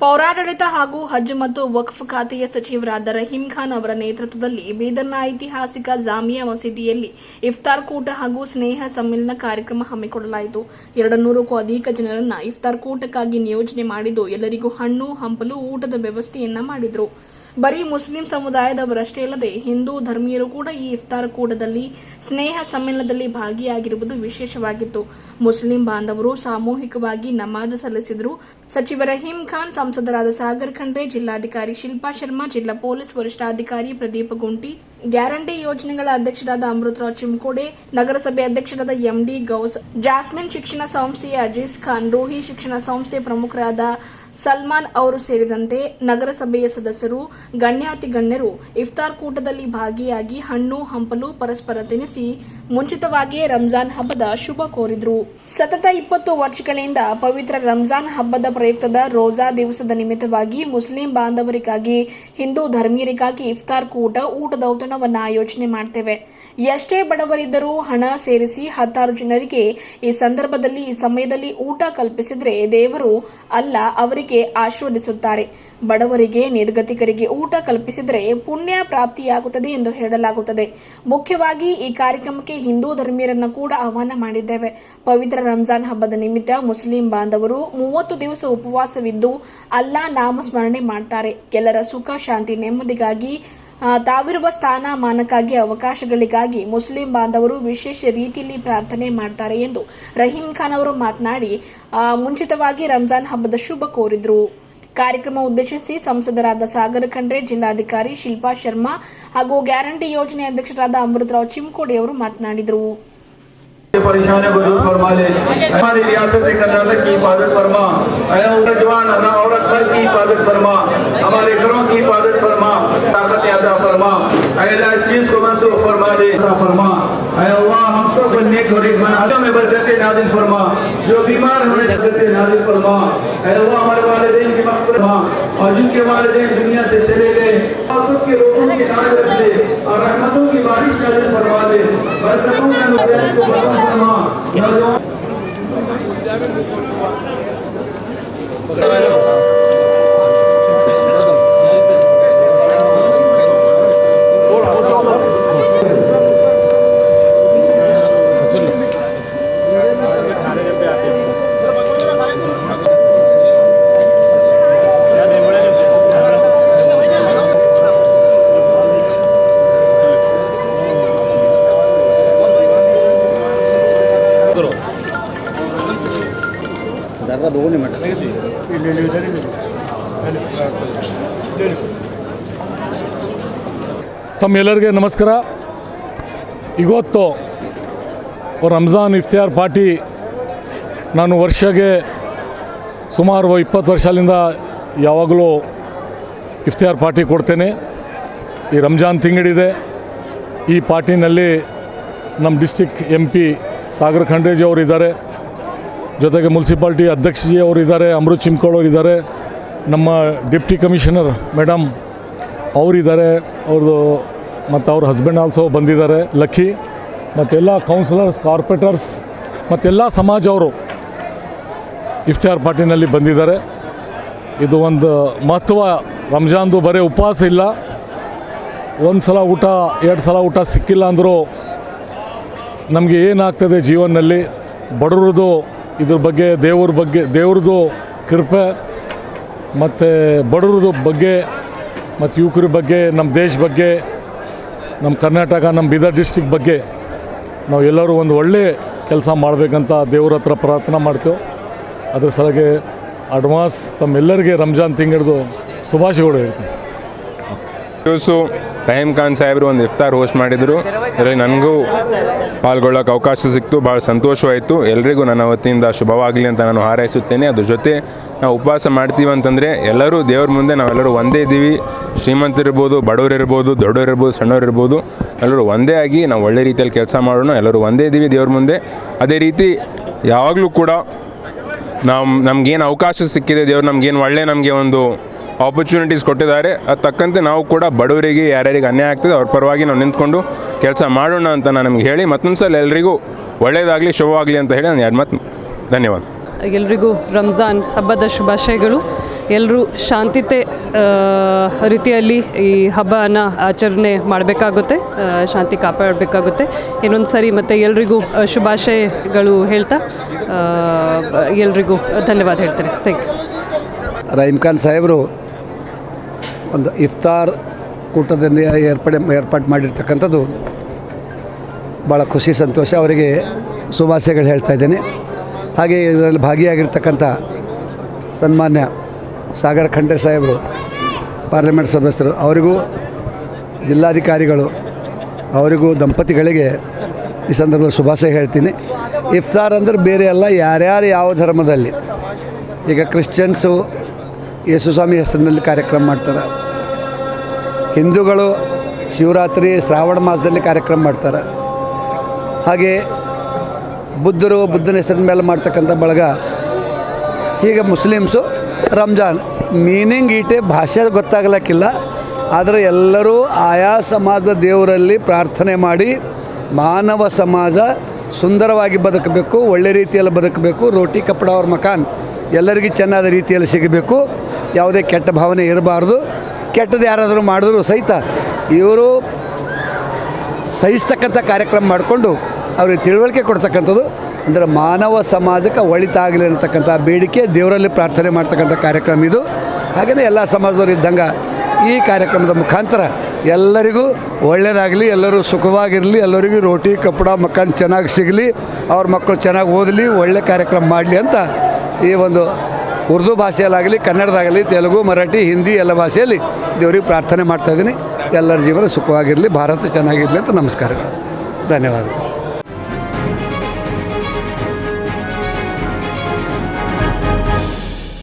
ಪೌರಾಡಳಿತ ಹಾಗೂ ಹಜ್ ಮತ್ತು ವಕ್ಫ್ ಖಾತೆಯ ಸಚಿವರಾದ ರಹೀಂ ಖಾನ್ ಅವರ ನೇತೃತ್ವದಲ್ಲಿ ಬೀದರ್ನ ಐತಿಹಾಸಿಕ ಜಾಮಿಯಾ ಮಸೀದಿಯಲ್ಲಿ ಇಫ್ತಾರ್ ಕೂಟ ಹಾಗೂ ಸ್ನೇಹ ಸಮ್ಮಿಲನ ಕಾರ್ಯಕ್ರಮ ಹಮ್ಮಿಕೊಳ್ಳಲಾಯಿತು. ಎರಡು ನೂರಕ್ಕೂ ಅಧಿಕ ಜನರನ್ನ ಇಫ್ತಾರ್ ಕೂಟಕ್ಕಾಗಿ ನಿಯೋಜನೆ ಮಾಡಿದ್ದು ಎಲ್ಲರಿಗೂ ಹಣ್ಣು, ಹಂಪಲು, ಊಟದ ವ್ಯವಸ್ಥೆಯನ್ನ ಮಾಡಿದ್ರು. ಬರೀ ಮುಸ್ಲಿಂ ಸಮುದಾಯದವರಷ್ಟೇ ಅಲ್ಲದೆ ಹಿಂದೂ ಧರ್ಮೀಯರು ಕೂಡ ಈ ಇಫ್ತಾರ್ ಕೂಟದಲ್ಲಿ ಸ್ನೇಹ ಸಮ್ಮೇಳನದಲ್ಲಿ ಭಾಗಿಯಾಗಿರುವುದು ವಿಶೇಷವಾಗಿತ್ತು. ಮುಸ್ಲಿಂ ಬಾಂಧವರು ಸಾಮೂಹಿಕವಾಗಿ ನಮಾಜ್ ಸಲ್ಲಿಸಿದರು. ಸಚಿವ ರಹೀಂ ಖಾನ್, ಸಂಸದರಾದ ಸಾಗರ್ ಖಂಡ್ರೆ, ಜಿಲ್ಲಾಧಿಕಾರಿ ಶಿಲ್ಪಾ ಶರ್ಮಾ, ಜಿಲ್ಲಾ ಪೊಲೀಸ್ ವರಿಷ್ಠಾಧಿಕಾರಿ ಪ್ರದೀಪ್ ಗುಂಟಿ, ಗ್ಯಾರಂಟಿ ಯೋಜನೆಗಳ ಅಧ್ಯಕ್ಷರಾದ ಅಮೃತರಾವ್ ಚಿಮ್ಕೋಡೆ, ನಗರಸಭೆ ಅಧ್ಯಕ್ಷರಾದ ಎಂಡಿ ಗೌಸ್, ಜಾಸ್ಮಿನ್ ಶಿಕ್ಷಣ ಸಂಸ್ಥೆಯ ಅಜೀಸ್ ಖಾನ್, ರೋಹಿ ಶಿಕ್ಷಣ ಸಂಸ್ಥೆ ಪ್ರಮುಖರಾದ ಸಲ್ಮಾನ್ ಅವರು ಸೇರಿದಂತೆ ನಗರಸಭೆಯ ಸದಸ್ಯರು ಗಣ್ಯಾತಿ ಗಣ್ಯರು ಇಫ್ತಾರ್ ಕೂಟದಲ್ಲಿ ಭಾಗಿಯಾಗಿ ಹಣ್ಣು, ಹಂಪಲು ಪರಸ್ಪರ ತಿನ್ನಿಸಿ ಮುಂಚಿತವಾಗಿಯೇ ರಂಜಾನ್ ಹಬ್ಬದ ಶುಭ ಕೋರಿದ್ರು. ಸತತ ಇಪ್ಪತ್ತು ವರ್ಷಗಳಿಂದ ಪವಿತ್ರ ರಂಜಾನ್ ಹಬ್ಬದ ಪ್ರಯುಕ್ತದ ರೋಜಾ ದಿವಸದ ನಿಮಿತ್ತವಾಗಿ ಮುಸ್ಲಿಂ ಬಾಂಧವರಿಗಾಗಿ, ಹಿಂದೂ ಧರ್ಮೀಯರಿಗಾಗಿ ಇಫ್ತಾರ್ ಕೂಟ ಊಟದ ಔತಣವನ್ನು ಆಯೋಜನೆ ಮಾಡ್ತೇವೆ. ಎಷ್ಟೇ ಬಡವರಿದ್ದರೂ ಹಣ ಸೇರಿಸಿ ಹತ್ತಾರು ಜನರಿಗೆ ಈ ಸಂದರ್ಭದಲ್ಲಿ ಈ ಸಮಯದಲ್ಲಿ ಊಟ ಕಲ್ಪಿಸಿದ್ರೆ ದೇವರು ಅಲ್ಲ, ಅವರಿಗೆ ಆಶೀರ್ವದಿಸುತ್ತಾರೆ. ಬಡವರಿಗೆ, ನಿರ್ಗತಿಕರಿಗೆ ಊಟ ಕಲ್ಪಿಸಿದರೆ ಪುಣ್ಯ ಪ್ರಾಪ್ತಿಯಾಗುತ್ತದೆ ಎಂದು ಹೇಳಲಾಗುತ್ತದೆ. ಮುಖ್ಯವಾಗಿ ಈ ಕಾರ್ಯಕ್ರಮಕ್ಕೆ ಹಿಂದೂ ಧರ್ಮೀಯರನ್ನು ಕೂಡ ಆಹ್ವಾನ ಮಾಡಿದ್ದೇವೆ. ಪವಿತ್ರ ರಂಜಾನ್ ಹಬ್ಬದ ನಿಮಿತ್ತ ಮುಸ್ಲಿಂ ಬಾಂಧವರು ಮೂವತ್ತು ದಿವಸ ಉಪವಾಸವಿದ್ದು, ಅಲ್ಲಾ ನಾಮಸ್ಮರಣೆ ಮಾಡ್ತಾರೆ. ಎಲ್ಲರ ಸುಖ, ಶಾಂತಿ, ನೆಮ್ಮದಿಗಾಗಿ ತಾವಿರುವ ಸ್ಥಾನಮಾನಕ್ಕಾಗಿ, ಅವಕಾಶಗಳಿಗಾಗಿ ಮುಸ್ಲಿಂ ಬಾಂಧವರು ವಿಶೇಷ ರೀತಿಯಲ್ಲಿ ಪ್ರಾರ್ಥನೆ ಮಾಡ್ತಾರೆ ಎಂದು ರಹೀಂ ಖಾನ್ ಅವರು ಮಾತನಾಡಿ ಮುಂಚಿತವಾಗಿ ರಂಜಾನ್ ಹಬ್ಬದ ಶುಭ ಕೋರಿದರು. ಕಾರ್ಯಕ್ರಮ ಉದ್ದೇಶಿಸಿ ಸಂಸದರಾದ ಸಾಗರ ಖಂಡ್ರೆ, ಜಿಲ್ಲಾಧಿಕಾರಿ ಶಿಲ್ಪಾ ಶರ್ಮಾ ಹಾಗೂ ಗ್ಯಾರಂಟಿ ಯೋಜನೆ ಅಧ್ಯಕ್ಷರಾದ ಅಮೃತರಾವ್ ಚಿಮ್ಕೋಡಿ ಅವರು ಮಾತನಾಡಿದರು. परेशानियों को दूर फरमा ले। हमारी रियासत कर्नाटक की हिफाजत फरमा। नौजवान औरत, घर की हिफाजत फरमा। हमारे घरों की हिफाजत फरमा। ताकत अदा फरमा। अल्लाह इस चीज़ को मंसूख फरमा दे। फरमा। अल्लाह हम सबको एक बना में बरकत नाजिल फरमा। जो बीमार होने से बरकत नाजिल फरमा। अल्लाह हमारे की फरमा। और जिनके दुनिया से चले गए रोगों दे और रहमतों की बारिश नाजिल फरमा दे। बरकतों के को Come on. ఒక దో నిమిషం ತಮ್ಮೆಲ್ಲರಿಗೆ ನಮಸ್ಕಾರ. ಇವತ್ತು ರಂಜಾನ್ ಇಫ್ತಿಯಾರ್ ಪಾರ್ಟಿ ನಾನು ವರ್ಷಗೆ ಸುಮಾರು ಇಪ್ಪತ್ತು ವರ್ಷದಿಂದ ಯಾವಾಗಲೂ ಇಫ್ತಿಯಾರ್ ಪಾರ್ಟಿ ಕೊಡ್ತೇನೆ. ಈ ರಂಜಾನ್ ತಿಂಗಳಿದೆ. ಈ ಪಾರ್ಟಿನಲ್ಲಿ ನಮ್ಮ district M P Sagar Khandreji ಅವರಿದ್ದಾರೆ ಜೊತೆಗೆ ಮುನ್ಸಿಪಾಲ್ಟಿ ಅಧ್ಯಕ್ಷಜಿ ಅವರು ಇದ್ದಾರೆ ಅಮೃತ್ ಚಿಮ್ಕೋಳ್ ಅವರು ಇದ್ದಾರೆ ನಮ್ಮ ಡಿಪ್ಟಿ ಕಮಿಷನರ್ ಮೇಡಮ್ ಅವರಿದ್ದಾರೆ, ಅವ್ರದ್ದು ಮತ್ತು ಅವ್ರ ಹಸ್ಬೆಂಡ್ ಆಲ್ಸೋ ಬಂದಿದ್ದಾರೆ, ಲಕ್ಕಿ ಮತ್ತೆಲ್ಲ ಕೌನ್ಸಿಲರ್ಸ್ ಕಾರ್ಪೊರೇಟರ್ಸ್ ಮತ್ತೆಲ್ಲ ಸಮಾಜವರು ಇಫ್ತಿಯಾರ್ ಪಾರ್ಟಿನಲ್ಲಿ ಬಂದಿದ್ದಾರೆ. ಇದು ಒಂದು ಮಹತ್ವ, ರಂಜಾನ್ದು ಬರೀ ಉಪವಾಸ ಇಲ್ಲ. ಒಂದು ಸಲ ಊಟ, ಎರಡು ಸಲ ಊಟ ಸಿಕ್ಕಿಲ್ಲ ಅಂದರೂ ನಮಗೆ ಏನಾಗ್ತದೆ ಜೀವನದಲ್ಲಿ ಬಡವ್ರದ್ದು ಇದ್ರ ಬಗ್ಗೆ, ದೇವ್ರ ಬಗ್ಗೆ, ದೇವ್ರದ್ದು ಕೃಪೆ, ಮತ್ತು ಬಡವ್ರದ್ದು ಬಗ್ಗೆ, ಮತ್ತು ಯುವಕರ ಬಗ್ಗೆ, ನಮ್ಮ ದೇಶ ಬಗ್ಗೆ, ನಮ್ಮ ಕರ್ನಾಟಕ, ನಮ್ಮ ಬೀದರ್ ಡಿಸ್ಟಿಕ್ ಬಗ್ಗೆ ನಾವು ಎಲ್ಲರೂ ಒಂದು ಒಳ್ಳೆ ಕೆಲಸ ಮಾಡಬೇಕಂತ ದೇವ್ರ ಹತ್ರ ಪ್ರಾರ್ಥನೆ ಮಾಡ್ತೇವೆ. ಅದ್ರ ಸಲಗೆ ಅಡ್ವಾನ್ಸ್ ತಮ್ಮೆಲ್ಲರಿಗೆ ರಂಜಾನ್ ತಿಂಗಳದು ಶುಭಾಶಯಗಳು ಹೇಳ್ತೀನಿ. ದಿವಸ ರಹೀಮ್ ಖಾನ್ ಸಾಹೇಬರು ಒಂದು ಇಫ್ತಾರ್ ಹೋಸ್ಟ್ ಮಾಡಿದರು. ಅದರಲ್ಲಿ ನನಗೂ ಪಾಲ್ಗೊಳ್ಳೋಕೆ ಅವಕಾಶ ಸಿಕ್ತು, ಭಾಳ ಸಂತೋಷವಾಯಿತು. ಎಲ್ಲರಿಗೂ ನನ್ನ ವತಿಯಿಂದ ಶುಭವಾಗಲಿ ಅಂತ ನಾನು ಹಾರೈಸುತ್ತೇನೆ. ಅದ್ರ ಜೊತೆ ನಾವು ಉಪವಾಸ ಮಾಡ್ತೀವಿ ಅಂತಂದರೆ ಎಲ್ಲರೂ ದೇವ್ರ ಮುಂದೆ ನಾವೆಲ್ಲರೂ ಒಂದೇ ಇದ್ದೀವಿ. ಶ್ರೀಮಂತರಿರ್ಬೋದು ಇರ್ಬೋದು ಸಣ್ಣವ್ರು ಇರ್ಬೋದು, ಎಲ್ಲರೂ ಒಂದೇ ಆಗಿ ನಾವು ಒಳ್ಳೆ ರೀತಿಯಲ್ಲಿ ಕೆಲಸ ಮಾಡೋಣ. ಎಲ್ಲರೂ ಒಂದೇ ಇದ್ದೀವಿ ದೇವ್ರ ಮುಂದೆ. ಅದೇ ರೀತಿ ಯಾವಾಗಲೂ ಕೂಡ ನಾವು ನಮಗೇನು ಅವಕಾಶ ಸಿಕ್ಕಿದೆ ದೇವ್ರು, ನಮಗೇನು ಒಳ್ಳೆ ನಮಗೆ ಒಂದು ಆಪರ್ಚುನಿಟೀಸ್ ಕೊಟ್ಟಿದ್ದಾರೆ. ಅದು ತಕ್ಕಂತೆ ನಾವು ಕೂಡ ಬಡವರಿಗೆ ಯಾರ್ಯಾರಿಗೆ ಅನ್ಯಾಯ ಆಗ್ತದೆ ಅವ್ರ ಪರವಾಗಿ ನಾವು ನಿಂತ್ಕೊಂಡು ಕೆಲಸ ಮಾಡೋಣ ಅಂತ ನಾನು ನಿಮ್ಗೆ ಹೇಳಿ ಮತ್ತೊಂದು ಸಲ ಎಲ್ರಿಗೂ ಒಳ್ಳೆಯದಾಗಲಿ ಶುಭವಾಗಲಿ ಅಂತ ಹೇಳಿ ನಾನು ಎರಡು ಮಾತು ಧನ್ಯವಾದ. ಎಲ್ರಿಗೂ ರಂಜಾನ್ ಹಬ್ಬದ ಶುಭಾಶಯಗಳು. ಎಲ್ಲರೂ ಶಾಂತಿತೆ ರೀತಿಯಲ್ಲಿ ಈ ಹಬ್ಬನ ಆಚರಣೆ ಮಾಡಬೇಕಾಗುತ್ತೆ ಶಾಂತಿ ಕಾಪಾಡಬೇಕಾಗುತ್ತೆ. ಇನ್ನೊಂದು ಸರಿ ಮತ್ತು ಎಲ್ರಿಗೂ ಶುಭಾಶಯಗಳು ಹೇಳ್ತಾ ಎಲ್ರಿಗೂ ಧನ್ಯವಾದ ಹೇಳ್ತೇನೆ. ಥ್ಯಾಂಕ್ ಯು ರಹೀಮ್ ಖಾನ್ ಸಾಹೇಬರು ಒಂದು ಇಫ್ತಾರ್ ಕೂಟದಲ್ಲಿ ಏರ್ಪಡೆ ಏರ್ಪಾಡು ಮಾಡಿರ್ತಕ್ಕಂಥದ್ದು ಭಾಳ ಖುಷಿ, ಸಂತೋಷ. ಅವರಿಗೆ ಶುಭಾಶಯಗಳು ಹೇಳ್ತಾ ಇದ್ದೇನೆ. ಹಾಗೆ ಇದರಲ್ಲಿ ಭಾಗಿಯಾಗಿರ್ತಕ್ಕಂಥ ಸನ್ಮಾನ್ಯ ಸಾಗರ ಖಂಡ್ರೆ ಸಾಹೇಬರು, ಪಾರ್ಲಿಮೆಂಟ್ ಸದಸ್ಯರು, ಅವರಿಗೂ ಜಿಲ್ಲಾಧಿಕಾರಿಗಳು, ಅವರಿಗೂ ದಂಪತಿಗಳಿಗೆ ಈ ಸಂದರ್ಭದಲ್ಲಿ ಶುಭಾಶಯ ಹೇಳ್ತೀನಿ. ಇಫ್ತಾರ್ ಅಂದ್ರೆ ಬೇರೆ ಅಲ್ಲ, ಯಾರ್ಯಾರು ಯಾವ ಧರ್ಮದಲ್ಲಿ, ಈಗ ಕ್ರಿಶ್ಚಿಯನ್ಸು ಯೇಸುಸ್ವಾಮಿ ಹೆಸರಿನಲ್ಲಿ ಕಾರ್ಯಕ್ರಮ ಮಾಡ್ತಾರೆ. ಹಿಂದೂಗಳು ಶಿವರಾತ್ರಿ, ಶ್ರಾವಣ ಮಾಸದಲ್ಲಿ ಕಾರ್ಯಕ್ರಮ ಮಾಡ್ತಾರೆ. ಹಾಗೆ ಬುದ್ಧರು ಬುದ್ಧನ ಹೆಸರಿನ ಮೇಲೆ ಮಾಡ್ತಕ್ಕಂಥ ಬಳಗ ಹೀಗೆ ಮುಸ್ಲಿಮ್ಸು ರಂಜಾನ್. ಮೀನಿಂಗ್, ಈಟೆ, ಭಾಷೆ ಗೊತ್ತಾಗಲಿಕ್ಕಿಲ್ಲ. ಆದರೆ ಎಲ್ಲರೂ ಆಯಾ ಸಮಾಜದ ದೇವರಲ್ಲಿ ಪ್ರಾರ್ಥನೆ ಮಾಡಿ ಮಾನವ ಸಮಾಜ ಸುಂದರವಾಗಿ ಬದುಕಬೇಕು, ಒಳ್ಳೆ ರೀತಿಯಲ್ಲಿ ಬದುಕಬೇಕು, ರೋಟಿ, ಕಪ್ಪಡ ಅವ್ರ ಮಕಾನ್ ಎಲ್ಲರಿಗೂ ಚೆನ್ನಾದ ರೀತಿಯಲ್ಲಿ ಸಿಗಬೇಕು. ಯಾವುದೇ ಕೆಟ್ಟ ಭಾವನೆ ಇರಬಾರ್ದು. ಕೆಟ್ಟದ್ದು ಯಾರಾದರೂ ಮಾಡಿದ್ರು ಸಹಿತ ಇವರು ಸಹಿಸ್ತಕ್ಕಂಥ ಕಾರ್ಯಕ್ರಮ ಮಾಡಿಕೊಂಡು ಅವ್ರಿಗೆ ತಿಳುವಳಿಕೆ ಕೊಡ್ತಕ್ಕಂಥದ್ದು. ಅಂದರೆ ಮಾನವ ಸಮಾಜಕ್ಕೆ ಒಳಿತಾಗಲಿ ಅನ್ನತಕ್ಕಂಥ ಬೇಡಿಕೆ, ದೇವರಲ್ಲಿ ಪ್ರಾರ್ಥನೆ ಮಾಡ್ತಕ್ಕಂಥ ಕಾರ್ಯಕ್ರಮ ಇದು. ಹಾಗೆಯೇ ಎಲ್ಲ ಸಮಾಜದವರು ಇದ್ದಂಗೆ ಈ ಕಾರ್ಯಕ್ರಮದ ಮುಖಾಂತರ ಎಲ್ಲರಿಗೂ ಒಳ್ಳೆಯದಾಗಲಿ, ಎಲ್ಲರೂ ಸುಖವಾಗಿರಲಿ, ಎಲ್ಲರಿಗೂ ರೋಟಿ, ಕಪ್ಪಡ ಮಕ್ಕಳು ಚೆನ್ನಾಗಿ ಸಿಗಲಿ, ಅವ್ರ ಮಕ್ಕಳು ಚೆನ್ನಾಗಿ ಓದಲಿ, ಒಳ್ಳೆ ಕಾರ್ಯಕ್ರಮ ಮಾಡಲಿ ಅಂತ ಈ ಒಂದು ಉರ್ದು ಭಾಷೆಯಲ್ಲಾಗಲಿ, ಕನ್ನಡದಾಗಲಿ, ತೆಲುಗು, ಮರಾಠಿ, ಹಿಂದಿ ಎಲ್ಲ ಭಾಷೆಯಲ್ಲಿ ದೇವರಿಗೆ ಪ್ರಾರ್ಥನೆ ಮಾಡ್ತಾಯಿದ್ದೀನಿ ಎಲ್ಲರ ಜೀವನ ಸುಖವಾಗಿರಲಿ, ಭಾರತ ಚೆನ್ನಾಗಿರಲಿ ಅಂತ ನಮಸ್ಕಾರಗಳು. ಧನ್ಯವಾದಗಳು.